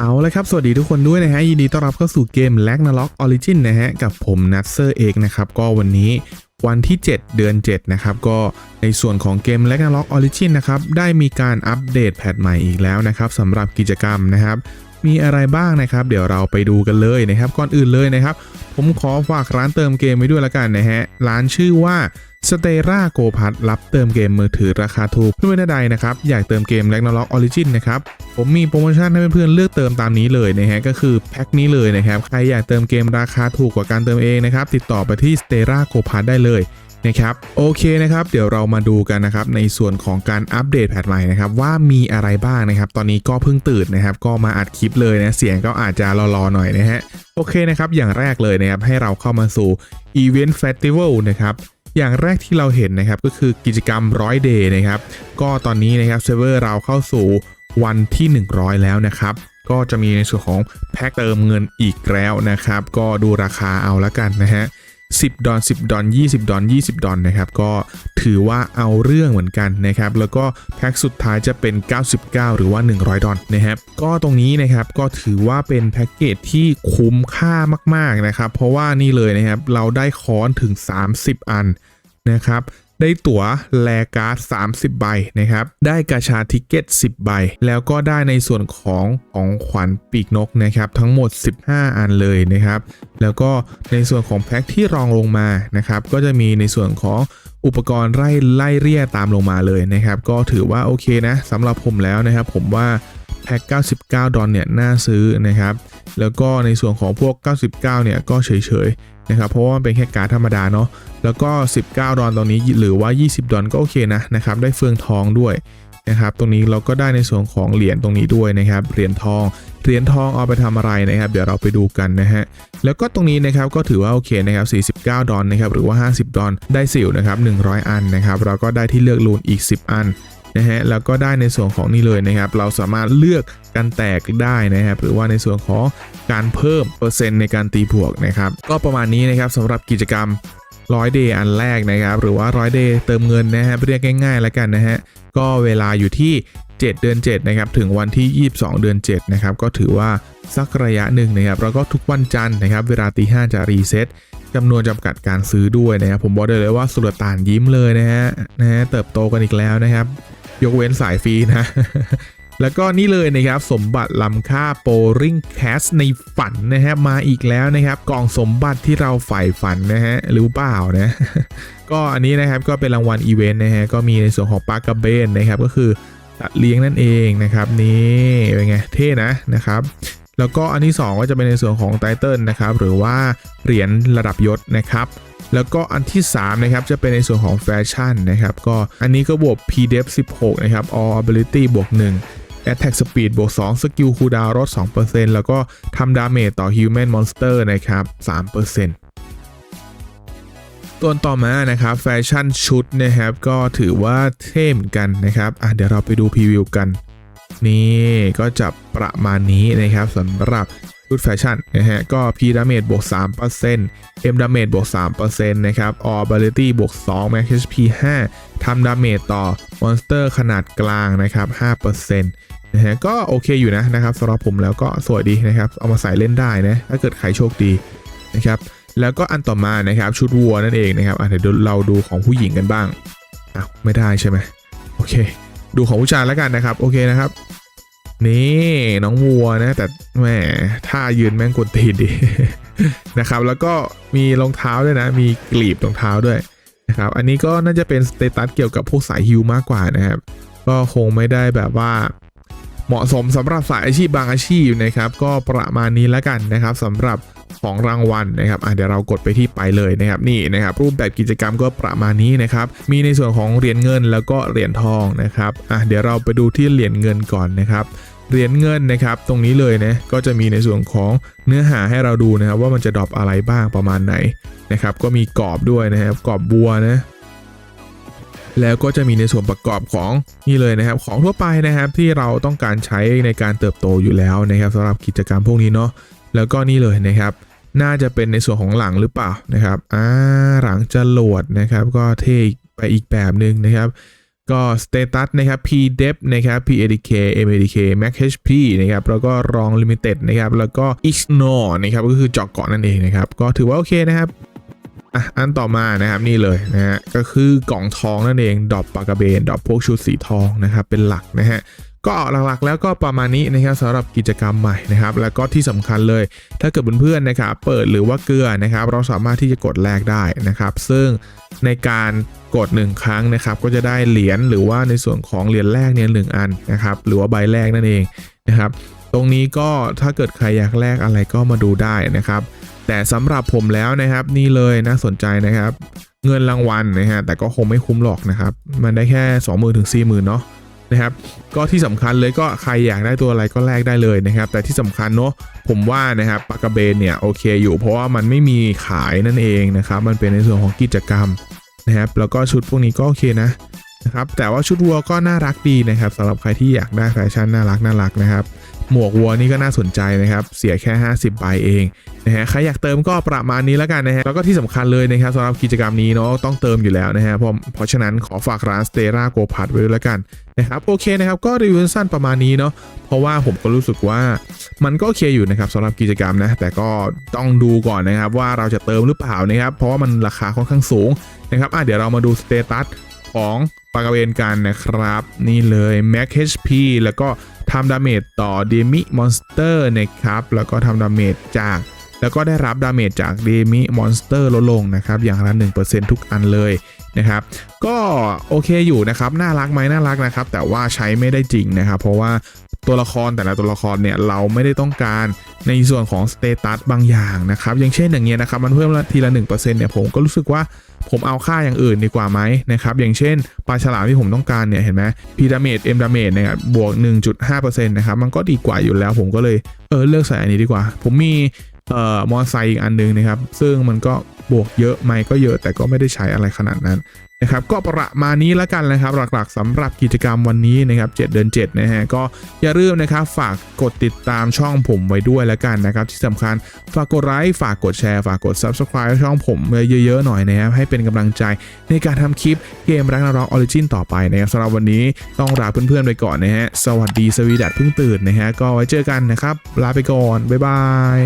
เอาละครับ สวัสดีทุกคนด้วยนะฮะ ยินดีต้อนรับเข้าสู่เกม l a g n a r o k Origin นะฮะ กับผมนัทเซอร์เอกนะครับ ก็วันนี้วันที่ 7 เดือน 7 นะครับ ก็ในส่วนของเกม l a g n a r o k Origin นะครับ ได้มีการอัปเดตแพทใหม่อีกแล้วนะครับสำหรับกิจกรรมนะครับ มีอะไรบ้างนะครับ เดี๋ยวเราไปดูกันเลยนะครับก่อนอื่นเลยนะครับ ผมขอฝากร้านเติมเกมไว้ด้วยละกันนะฮะร้านชื่อว่าสเตราโกพัทรับเติมเกมมือถือราคาถูกเพื่อนๆใดๆนะครับ อยากเติมเกม r a g n a r o k Origin นะครับ ผมมีโปรโมชั่นให้เพื่อนๆเลือกเติมตามนี้เลยนะฮะ ก็คือแพ็คนี้เลยนะครับ ใครอยากเติมเกมราคาถูกกว่าการเติมเองนะครับ ติดต่อไปที่ s t e r a g o p a t ได้เลย นะครับโอเคนะครับ เดี๋ยวเรามาดูกันนะครับในส่วนของการอัปเดตแพทใหม่นะครับว่ามีอะไรบ้างนะครับ ตอนนี้ก็เพิ่งตื่นนะครับ ก็มาอัดคลิปเลยนะเสียงก็อาจจะรอๆหน่อยนะฮะโอเคนะครับอย่างแรกเลยนะครับให้เราเข้ามาสู่ Event Festival นะครับอย่างแรกที่เราเห็นนะครับก็คือกิจกรรมร้อยเดย์นะครับก็ตอนนี้นะครับเซิร์ฟเวอร์เราเข้าสู่วันที่ 100 แล้วนะครับก็จะมีในส่วนของแพ็คเติมเงินอีกแล้วนะครับ ก็ดูราคาเอาละกันนะฮะ 10 ดอน 10 ดอน 20 ดอน 20 ดอนนะครับ ก็ถือว่าเอาเรื่องเหมือนกันนะครับ แล้วก็แพ็คสุดท้ายจะเป็น 99 หรือว่า 100 ดอนนะครับ ก็ตรงนี้นะครับก็ถือว่าเป็นแพ็กเกจที่คุ้มค่ามาก ๆ นะครับ เพราะว่านี่เลยนะครับ เราได้ค้อนถึง 30 อันนะครับ ได้ตั๋วแลการ์ด30 ใบนะครับ ได้กาชาทิเก็ต 10 ใบ แล้วก็ได้ในส่วนของของขวัญปีกนกนะครับ ทั้งหมด 15 อันเลยนะครับ แล้วก็ในส่วนของแพ็คที่รองลงมานะครับ ก็จะมีในส่วนของอุปกรณ์ไล่ไล่เรียตามลงมาเลยนะครับ ก็ถือว่าโอเคนะสำหรับผมแล้วนะครับ ผมว่า แพ็ค99 ดอลเนี่ยน่าซื้อนะครับ แล้วก็ในส่วนของพวก 99 เนี่ยก็เฉยๆนะครับ เพราะว่ามันเป็นแค่การ์ดธรรมดาเนาะ แล้วก็ 19 ดอลตรงนี้หรือว่า 20 ดอลก็โอเคนะนะครับ ได้เฟืองทองด้วยนะครับ ตรงนี้เราก็ได้ในส่วนของเหรียญตรงนี้ด้วยนะครับ เหรียญทอง เหรียญทองเอาไปทำอะไรนะครับ เดี๋ยวเราไปดูกันนะฮะ แล้วก็ตรงนี้นะครับก็ถือว่าโอเคนะครับ 49 ดอลนะครับ หรือว่า 50 ดอลได้สิวนะครับ 100 อันนะครับ เราก็ได้ที่เลือกลูนอีก 10 อัน นะฮะแล้วก็ได้ในส่วนของนี่เลยนะครับ เราสามารถเลือกการแตกได้นะครับหรือว่าในส่วนของการเพิ่มเปอร์เซ็นต์ในการตีบวกนะครับ ก็ประมาณนี้นะครับสำหรับกิจกรรมร้อยเดย์อันแรกนะครับ หรือว่าร้อยเดย์เติมเงินนะฮะเรียกง่ายๆแล้วกันนะฮะก็เวลาอยู่ที่ 7 เดือน 7 นะครับ ถึงวันที่ 22 เดือน 7 นะครับ ก็ถือว่าสักระยะหนึ่งนะครับ แล้วก็ทุกวันจันทร์นะครับ เวลาตีห้าจะรีเซ็ตจำนวนจำกัดการซื้อด้วยนะครับ ผมบอกได้เลยว่าสุลต่านยิ้มเลยนะฮะนะฮะเติบโตกันอีกแล้วนะครับ ยกเว้นสายฟรีนะ แล้วก็นี่เลยนะครับ สมบัติล้ำค่าโปริงแคสในฝันนะฮะมาอีกแล้วนะครับ กล่องสมบัติที่เราใฝ่ฝันนะฮะหรือเปล่านะก็อันนี้นะครับก็เป็นรางวัลอีเวนต์นะฮะก็มีในส่วนของปลากระเบนนะครับก็คือเลี้ยงนั่นเองนะครับนี่เป็นไงเท่นะนะครับ แล้วก็อันที่ 2 ก็จะเป็นในส่วนของไตเติลนะครับหรือว่าเหรียญระดับยศนะครับแล้วก็อันที่3นะครับจะเป็นในส่วนของแฟชั่นนะครับก็อันนี้ก็บวก PDF 16 นะครับ all ability บวก 1 attack speed บวก 2 skill cooldown ลด 2%แล้วก็ทำดาเมจต่อ human monster นะครับ 3%ตัวต่อมานะครับแฟชั่นชุดนะครับก็ถือว่าเท่เหมือนกันนะครับอะเดี๋ยวเราไปดูพรีวิวกัน นี่ก็จะประมาณนี้นะครับสำหรับชุดแฟชั่นนะฮะก็ P damage บวก3% M damage บวก3%นะครับ All ability บวก2 Max HP 5ทำดาเมจต่อมอนสเตอร์ขนาดกลางนะครับ5%นะฮะก็โอเคอยู่นะนะครับสำหรับผมแล้วก็สวยดีนะครับ เอามาใส่เล่นได้นะ ถ้าเกิดใครโชคดีนะครับแล้วก็อันต่อมานะครับชุดวัวนั่นเองนะครับอะเดี๋ยวเราดูของผู้หญิงกันบ้างอ้าวไม่ได้ใช่ไหมโอเค ดูของผู้ชายแล้วกันนะครับ โอเคนะครับ นี่น้องวัวนะแต่แหมท่ายืนแม่งกดตีนดีนะครับ แล้วก็มีรองเท้าด้วยนะ มีกลีบรองเท้าด้วยนะครับอันนี้ก็น่าจะเป็นสเตตัสเกี่ยวกับพวกสายฮิวมากกว่านะครับ ก็คงไม่ได้แบบว่าเหมาะสมสำหรับสายอาชีพบางอาชีพนะครับ ก็ประมาณนี้แล้วกันนะครับสำหรับ ของรางวัลนะครับอะเดี๋ยวเรากดไปที่ไปเลยนะครับนี่นะครับรูปแบบกิจกรรมก็ประมาณนี้นะครับมีในส่วนของเหรียญเงินแล้วก็เหรียญทองนะครับอะเดี๋ยวเราไปดูที่เหรียญเงินก่อนนะครับเหรียญเงินนะครับตรงนี้เลยนะก็จะมีในส่วนของเนื้อหาให้เราดูนะครับว่ามันจะดรอปอะไรบ้างประมาณไหนนะครับก็มีกรอบด้วยนะครับกรอบบัวนะแล้วก็จะมีในส่วนประกอบของนี่เลยนะครับ ของทั่วไปนะครับที่เราต้องการใช้ในการเติบโตอยู่แล้วนะครับสำหรับกิจกรรมพวกนี้เนาะ แล้วก็นี่เลยนะครับ น่าจะเป็นในส่วนของหลังหรือเปล่านะครับอ่าหลังจรวดนะครับ ก็เท่ไปอีกแบบหนึ่งนะครับก็สเตตัสนะครับ PDEP นะครับ PADK MADK Max HP นะครับ แล้วก็รอง Limited นะครับ แล้วก็ Ignore นะครับ ก็คือเจาะเกาะนั่นเองนะครับ ก็ถือว่าโอเคนะครับอะอันต่อมานะครับนี่เลยนะฮะ ก็คือกล่องทองนั่นเอง ดอกปากกาเบน ดอกพวกชุดสีทองนะครับ เป็นหลักนะฮะ ก็หลักๆแล้วก็ประมาณนี้นะครับสำหรับกิจกรรมใหม่นะครับ แล้วก็ที่สำคัญเลย ถ้าเกิดเพื่อนๆนะครับเปิดหรือว่าเกลือนะครับ เราสามารถที่จะกดแลกได้นะครับ ซึ่งในการกด 1 ครั้งนะครับ ก็จะได้เหรียญหรือว่าในส่วนของเหรียญแรกเนี่ยหนึ่งอันนะครับ หรือว่าใบแรกนั่นเองนะครับ ตรงนี้ก็ถ้าเกิดใครอยากแลกอะไรก็มาดูได้นะครับ แต่สำหรับผมแล้วนะครับนี่เลยน่าสนใจนะครับ เงินรางวัลนะฮะแต่ก็คงไม่คุ้มหรอกนะครับ มันได้แค่ 20,000ถึง40,000เนาะ นะครับก็ที่สำคัญเลยก็ใครอยากได้ตัวอะไรก็แลกได้เลยนะครับ แต่ที่สำคัญเนาะผมว่านะครับปากกระเบนเนี่ยโอเคอยู่ เพราะว่ามันไม่มีขายนั่นเองนะครับมันเป็นในส่วนของกิจกรรมนะครับแล้วก็ชุดพวกนี้ก็โอเคนะนะครับแต่ว่าชุดวัวก็น่ารักดีนะครับสำหรับใครที่อยากได้แฟชั่นน่ารักน่ารักนะครับ หมวกวัวนี่ก็น่าสนใจนะครับ เสียแค่ 50ใบเองนะฮะใครอยากเติมก็ประมาณนี้แล้วกันนะฮะแล้วก็ที่สำคัญเลยนะครับสำหรับกิจกรรมนี้เนาะต้องเติมอยู่แล้วนะฮะเพราะเพราะฉะนั้นขอฝากร้านสเตราโกพัดไว้ด้วยแล้วกันนะครับโอเคนะครับก็รีวิวสั้นประมาณนี้เนาะเพราะว่าผมก็รู้สึกว่ามันก็โอเคอยู่นะครับสำหรับกิจกรรมนะแต่ก็ต้องดูก่อนนะครับว่าเราจะเติมหรือเปล่านะครับเพราะว่ามันราคาค่อนข้างสูงนะครับอะเดี๋ยวเรามาดูสเตตัส ของปากกาเวนกันนะครับ นี่เลย Max HP แล้วก็ทำดาเมจต่อเดมิมอนสเตอร์นะครับ แล้วก็ทำดาเมจจาก แล้วก็ได้รับดาเมจจากเดมิมอนสเตอร์ลดลงนะครับ อย่างละ 1%ทุกอันเลยนะครับ ก็โอเคอยู่นะครับ น่ารักไหมน่ารักนะครับ แต่ว่าใช้ไม่ได้จริงนะครับ เพราะว่าตัวละครแต่ละตัวละครเนี่ยเราไม่ได้ต้องการในส่วนของสเตตัสบางอย่างนะครับ อย่างเช่นอย่างเงี้ยนะครับ มันเพิ่มละทีละ1%เนี่ยผมก็รู้สึกว่า ผมเอาค่าอย่างอื่นดีกว่าไหมนะครับอย่างเช่นปลาฉลามที่ผมต้องการเนี่ยเห็นไหมพีดาเมดเอ็มดาเมดนะครับบวก 1.5%นะครับมันก็ดีกว่าอยู่แล้วผมก็เลยเออเลือกใส่อันนี้ดีกว่า ผมมี เอ่อมอไซค์อีกอันหนึงนะครับ ซึ่งมันก็บวกเยอะไหมก็เยอะแต่ก็ไม่ได้ใช้อะไรขนาดนั้นนะครับก็ประมาณนี้แล้วกันนะครับ หลักๆสำหรับกิจกรรมวันนี้นะครับ7เดือน7นะฮะก็อย่าลืมนะครับฝากกดติดตามช่องผมไว้ด้วยแล้วกันนะครับ ที่สำคัญฝากกดไลค์ฝากกดแชร์ฝากกด Subscribe ช่องผมเยอะๆหน่อยนะครับให้เป็นกำลังใจในการทำคลิปเกมรักนรกออริจินต่อไปนะครับสำหรับวันนี้ต้องลาเพื่อนๆไปก่อนนะฮะสวัสดีสวีดัตเพิ่งตื่นนะฮะก็ไว้เจอกันนะครับลาไปก่อนบ๊ายบาย